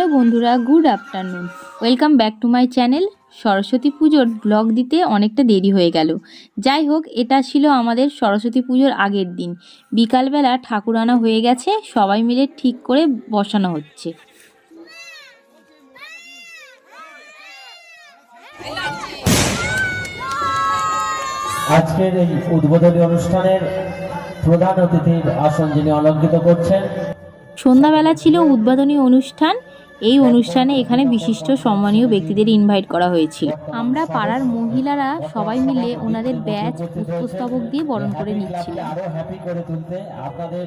Hello বন্ধুরা good afternoon welcome back to my channel Saraswati পুজোর blog দিতে অনেকটা দেরি হয়ে গেল। যাই হোক এটা ছিল আমাদের সরস্বতী পুজোর আগের দিন। বিকালবেলা ঠাকুর আনা হয়ে গেছে সবাই মিলে ঠিক করে বসানো হচ্ছে। আজকের এই উদ্বোধনী অনুষ্ঠানের প্রধান অতিথির আসন যিনি অলঙ্কৃত করছেন। সন্ধ্যাবেলা ছিল উদ্বোধনী অনুষ্ঠান এই অনুষ্ঠানে এখানে বিশিষ্ট সম্মানীয় ব্যক্তিদের ইনভাইট করা হয়েছিল আমরা পাড়ার মহিলারা সবাই মিলে ওনাদের ব্যাচ পুষ্পস্তবক দিয়ে বরণ করে নিচ্ছিলাম। হ্যাপি করে তুলতে আপনাদের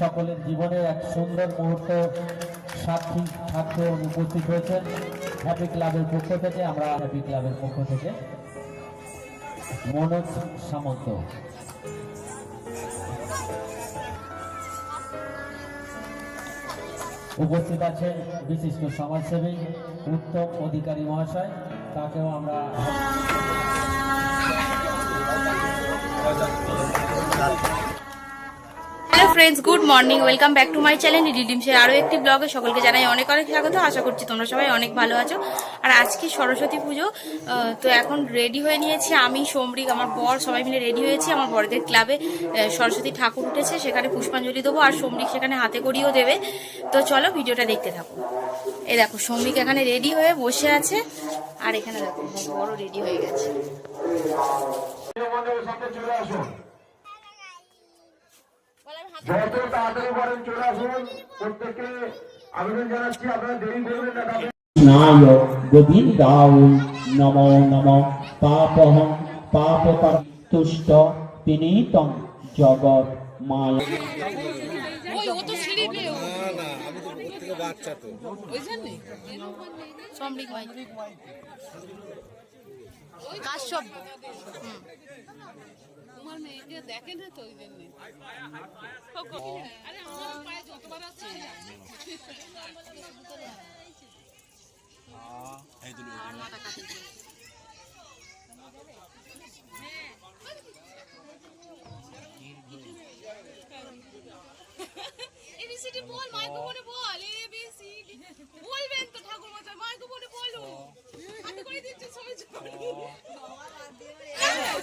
সকলের জীবনের এক সুন্দর মুহূর্ত সাক্ষী থাকতে উপস্থিত হয়েছেন। হ্যাপি ক্লাবের পক্ষ থেকে, আমরা হ্যাপি ক্লাবের পক্ষ থেকে মনোজ সামন্ত। উপস্থিত আছেন বিশিষ্ট সমাজসেবী উত্তম অধিকারী মহাশয় তাকেও আমরা friends good morning welcome back to my channel রিডিমসের আরও একটি ব্লগে সকলকে জানাই অনেক অনেক স্বাগত। আশা করছি তোমরা সবাই অনেক ভালো আছো। আর আজকে সরস্বতী পুজো তো এখন রেডি হয়ে নিয়েছি আমি, সোমরিক, আমার বর, সবাই মিলে রেডি হয়েছি। আমার বরদের ক্লাবে সরস্বতী ঠাকুর উঠেছে, সেখানে পুষ্পাঞ্জলি দেবো আর সোমরিক সেখানে হাতে করিয়েও দেবে। তো চলো ভিডিওটা দেখতে থাকো। এ দেখো, সোমরিক এখানে রেডি হয়ে বসে আছে। আর এখানে দেখো বড় রেডি হয়ে গেছে। যত তাড়াতাড়ি পারেন চলে আসুন। প্রত্যেককে আবেদন জানাচ্ছি আপনারা দেরি করবেন না নায় গোবিন্দায় নমো নম। পাপহং পাপকর তুষ্ট বিনীতং জগৎ মায়া সোমরিক ভাই কাশ্যপ তোমার মেয়েকে দেখে না তো ওই জন্যে? আরে আমার পায়ে যতবার আছে। বল মাইকো বলে বল এবিসিডি বলবেন তো ঠাকুর মাইকো বলে বলো আমি করে দিচ্ছি সবাই।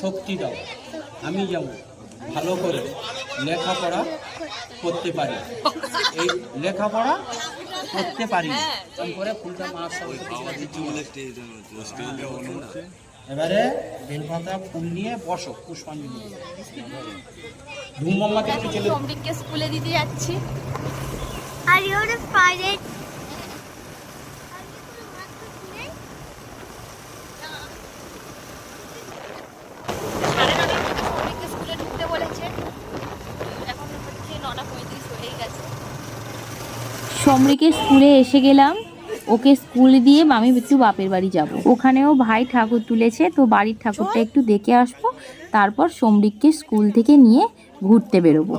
শক্তি দাও। আমি যেমন ভালো করে লেখাপড়া করতে পারি। এই লেখাপড়া করতে পারি। করে ফুলটা মা সরস্বতী এবারে বেলপাতা, ফুল নিয়ে বসো, পুষ্পাঞ্জলি চলে সোমরিককে স্কুলে দিতে যাচ্ছি। you the সমরিকের স্কুলে এসে গেলাম। ওকে স্কুল দিয়ে আমি একটু বাপের বাড়ি যাব। ওখানেও ভাই ঠাকুর তুলেছে, তো বাড়ির ঠাকুরটা একটু দেখে আসব। তারপর সমরিককে স্কুল থেকে নিয়ে ঘুরতে বেরোবো।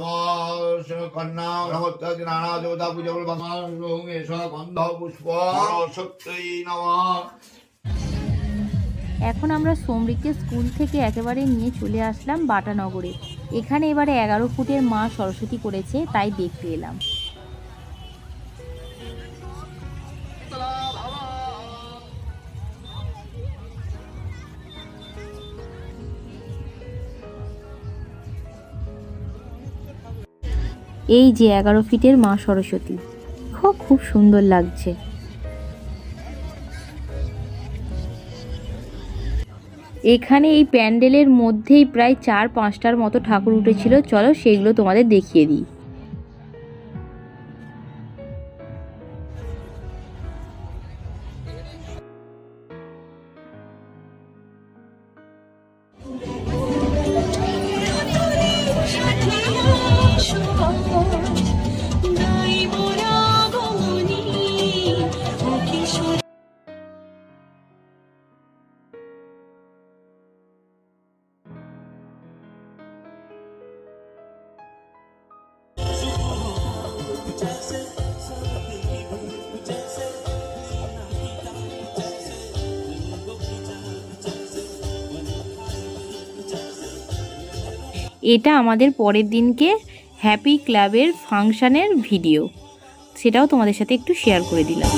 এখন আমরা সোমরিককে স্কুল থেকে একেবারে নিয়ে চলে আসলাম বাটানগরে। এখানে এবারে এগারো ফুটের মা সরস্বতী করেছে, তাই দেখতে এলাম। এই যে এগারো ফিটের মা সরস্বতী। খুব খুব সুন্দর লাগছে। এখানে এই প্যান্ডেলের মধ্যেই প্রায় চার পাঁচটার মতো ঠাকুর উঠেছিল। চলো সেগুলো তোমাদের দেখিয়ে দিই। এটা আমাদের পরের দিনকে হ্যাপি ক্লাবের ফাংশানের ভিডিও সেটাও তোমাদের সাথে একটু শেয়ার করে দিলাম।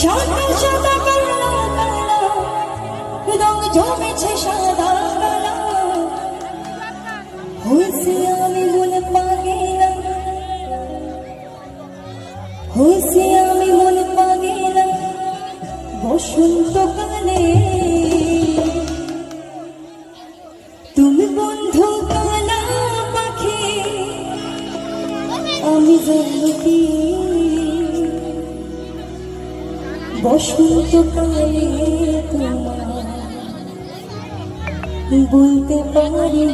সাদা সাদা কালো কালো রং জমেছে সাদা কালো হয়েছে আমি মনে পাগেলা। হয়েছে আমি মনে পাগেলা। বসন্তকালে বসন্তকালে তোমার বলতে পারি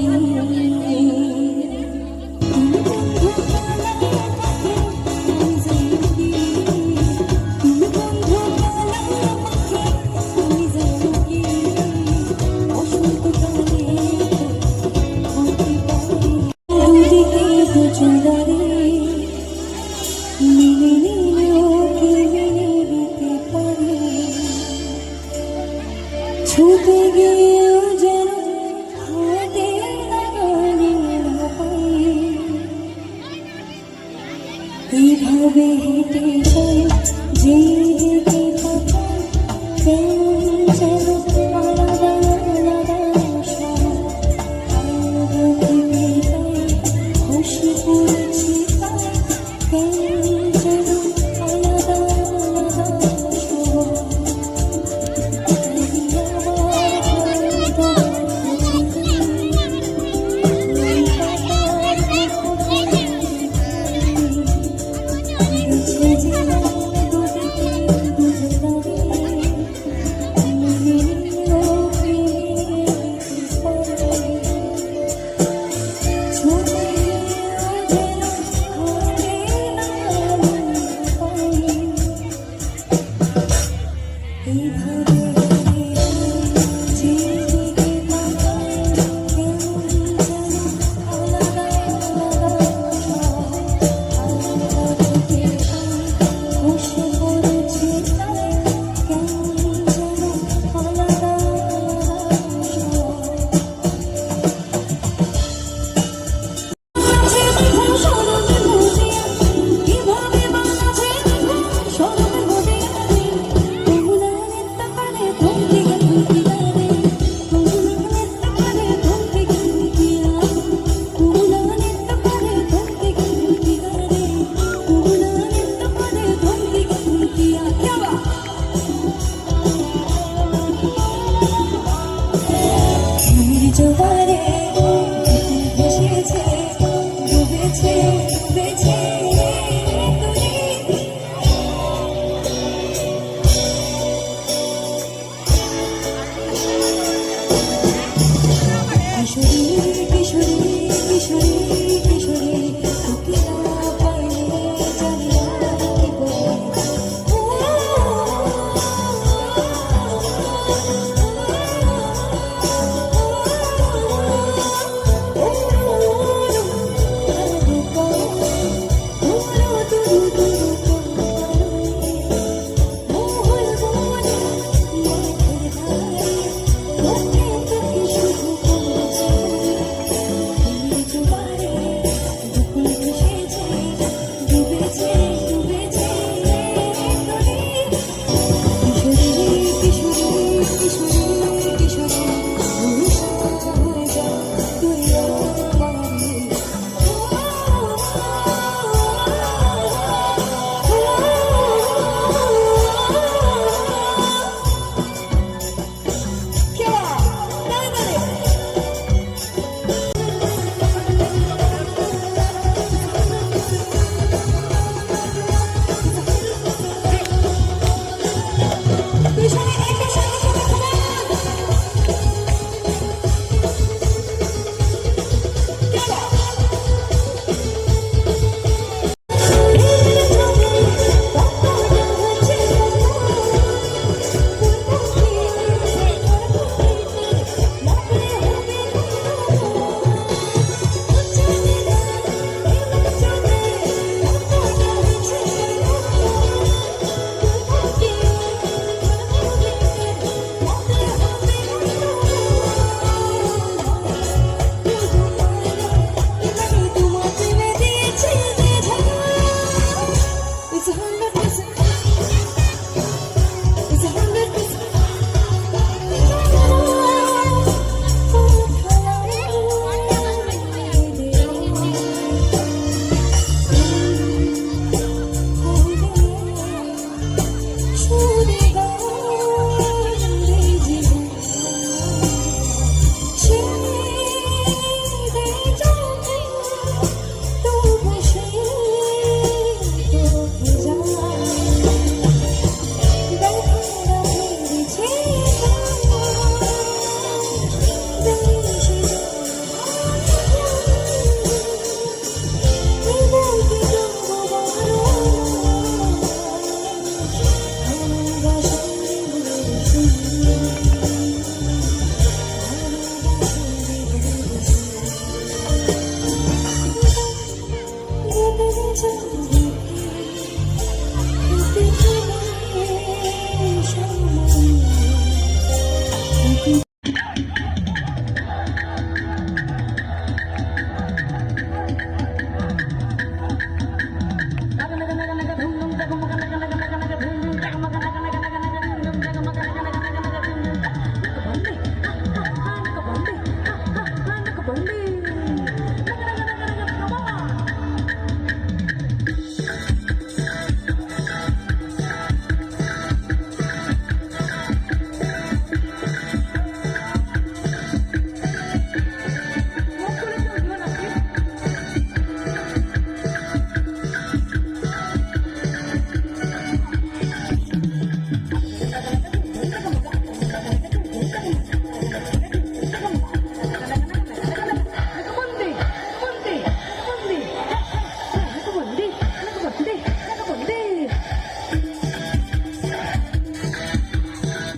你可